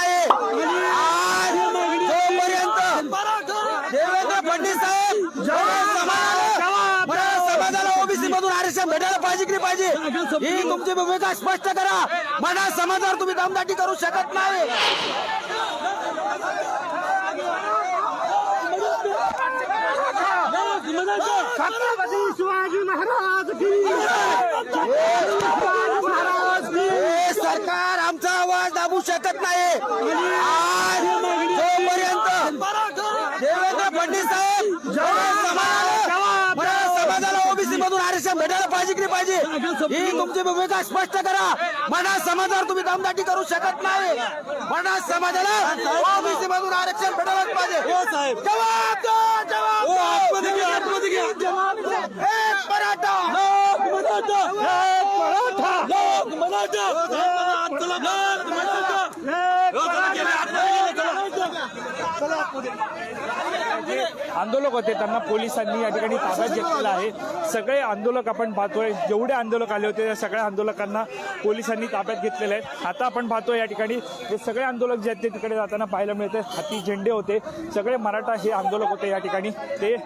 नाही आज जोपर्यंत देवेंद्र फडणवीस साहेब समाजाला ओबीसी मधून आरक्षण भेटायला पाहिजे की पाहिजे ही तुमची भूमिका स्पष्ट करा मराठा समाजावर तुम्ही दमदाटी करू शकत नाही शिवाजी महाराज दाबू शकत नाही. आज जोपर्यंत देवेंद्र फडणवीस साहेब समाजाला ओबीसी मधून आरक्षण भेटायला पाहिजे की पाहिजे ही तुमची भूमिका स्पष्ट करा. मराठा समाजावर तुम्ही दमदाटी करू शकत नाही. मराठा समाजाला ओबीसी मधून आरक्षण भेटायलाच पाहिजे. जवाब दो जवाब जवाब एक मराठा. मराठा. मराठा. मराठा. आंदोलक होते. त्यांना पोलिसांनी या ठिकाणी ताब्यात घेतलेलं आहे. सगळे आंदोलक आपण पाहतोय. जेवढे आंदोलक आले होते त्या सगळ्या आंदोलकांना पोलिसांनी ताब्यात घेतलेले आहेत आता आपण पाहतोय या ठिकाणी हे सगळे आंदोलक जे आहेत ते तिकडे जाताना पाहायला मिळते हाती झेंडे होते. सगळे मराठा हे आंदोलक होते या ठिकाणी. ते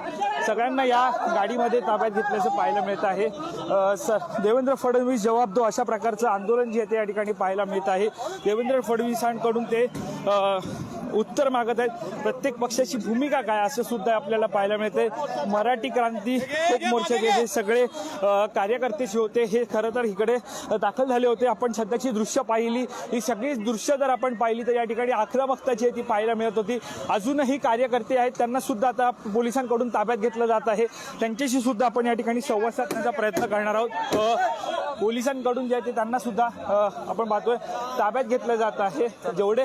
सगळ्यांना या गाडीमध्ये ताब्यात घेतल्याचं पाहायला मिळत आहे. स- देवेंद्र फडणवीस जवाब दो अशा प्रकारचं आंदोलन जे आहे ते या ठिकाणी पाहायला मिळत आहे. देवेंद्र फडणवीसांकडून ते उत्तर मागत आहेत. प्रत्येक पक्षाची भूमिका काय असं सुद्धा आपल्याला पाहायला मिळते मराठी क्रांती मोर्चाचे जे सगळे कार्यकर्ते जे होते हे खरं तर इकडे दाखल झाले होते. आपण सध्याची दृश्य पाहिली. ही सगळी दृश्य जर आपण पाहिली तर या ठिकाणी आक्रमकता जी आहे ती पाहायला मिळत होती. अजूनही कार्यकर्ते आहेत. त्यांना सुद्धा आता पोलिसांकडून ताब्यात घेतलं जात आहे. त्यांच्याशी सुद्धा आपण या ठिकाणी संवाद साधण्याचा प्रयत्न करणार आहोत. पोलिसांकडून जे आहे ते त्यांना सुद्धा आपण पाहतोय ताब्यात घेतलं जात आहे. जेवढे